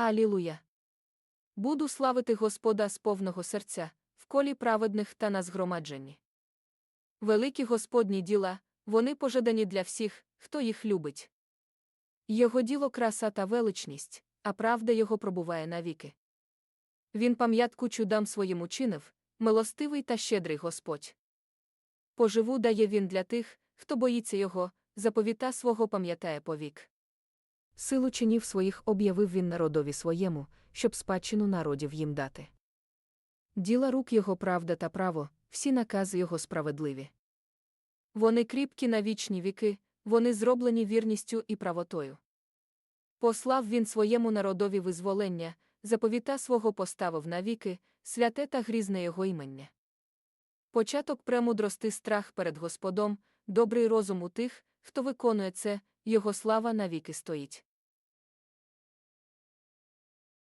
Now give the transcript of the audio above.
Алілуя. Буду славити Господа з повного серця, в колі праведних та на згромадженні. Великі Господні діла, вони пожадані для всіх, хто їх любить. Його діло краса та величність, а правда його пробуває навіки. Він пам'ятку чудам своїм учинив, милостивий та щедрий Господь. Поживу дає він для тих, хто боїться його, заповіта свого пам'ятає повік. Силу чинів своїх об'явив він народові своєму, щоб спадщину народів їм дати. Діла рук його правда та право, всі накази його справедливі. Вони кріпкі на вічні віки, вони зроблені вірністю і правотою. Послав він своєму народові визволення, заповіта свого поставив навіки, святе та грізне його імення. Початок премудрости страх перед Господом, добрий розум у тих, хто виконує це, його слава навіки стоїть.